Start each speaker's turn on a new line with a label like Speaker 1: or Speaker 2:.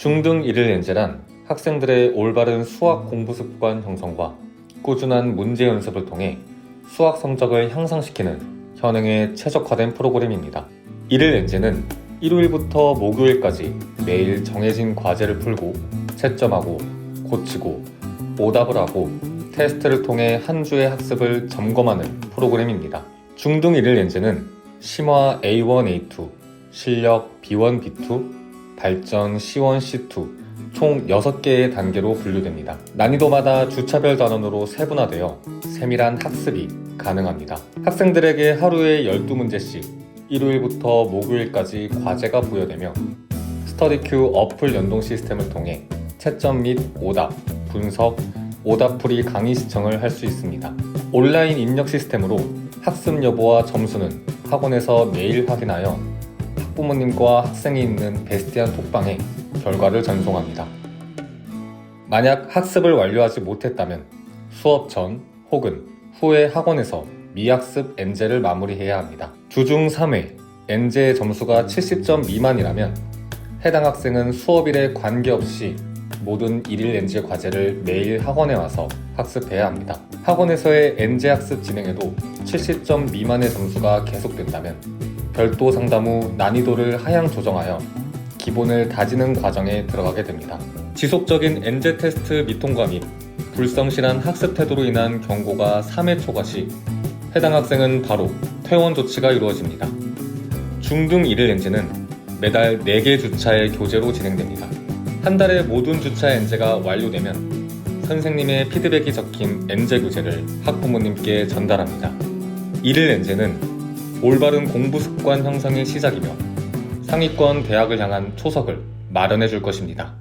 Speaker 1: 중등 1일 엔젤란 학생들의 올바른 수학 공부 습관 형성과 꾸준한 문제 연습을 통해 수학 성적을 향상시키는 현행에 최적화된 프로그램입니다. 1일 엔젤은 일요일부터 목요일까지 매일 정해진 과제를 풀고 채점하고 고치고 오답을 하고 테스트를 통해 한 주의 학습을 점검하는 프로그램입니다. 중등 1일 엔젤은 심화 A1, A2, 실력 B1, B2, 발전 C1, C2 총 6개의 단계로 분류됩니다. 난이도마다 주차별 단원으로 세분화되어 세밀한 학습이 가능합니다. 학생들에게 하루에 12문제씩 일요일부터 목요일까지 과제가 부여되며 스터디큐 어플 연동 시스템을 통해 채점 및 오답, 분석, 오답풀이 강의 시청을 할 수 있습니다. 온라인 입력 시스템으로 학습 여부와 점수는 학원에서 매일 확인하여 학부모님과 학생이 있는 베스티안 톡방에 결과를 전송합니다. 만약 학습을 완료하지 못했다면 수업 전 혹은 후에 학원에서 미학습 엔제를 마무리해야 합니다. 주중 3회 엔제의 점수가 70점 미만이라면 해당 학생은 수업일에 관계없이 모든 일일 엔제 과제를 매일 학원에 와서 학습해야 합니다. 학원에서의 엔제 학습 진행에도 70점 미만의 점수가 계속된다면 별도 상담 후 난이도를 하향 조정하여 기본을 다지는 과정에 들어가게 됩니다. 지속적인 엔제 테스트 미통과 및 불성실한 학습 태도로 인한 경고가 3회 초과 시 해당 학생은 바로 퇴원 조치가 이루어집니다. 중등 1일 엔제는 매달 4개 주차의 교재로 진행됩니다. 한 달에 모든 주차 엔제가 완료되면 선생님의 피드백이 적힌 엔제 교재를 학부모님께 전달합니다. 1일 엔제는 올바른 공부 습관 형성의 시작이며 상위권 대학을 향한 초석을 마련해 줄 것입니다.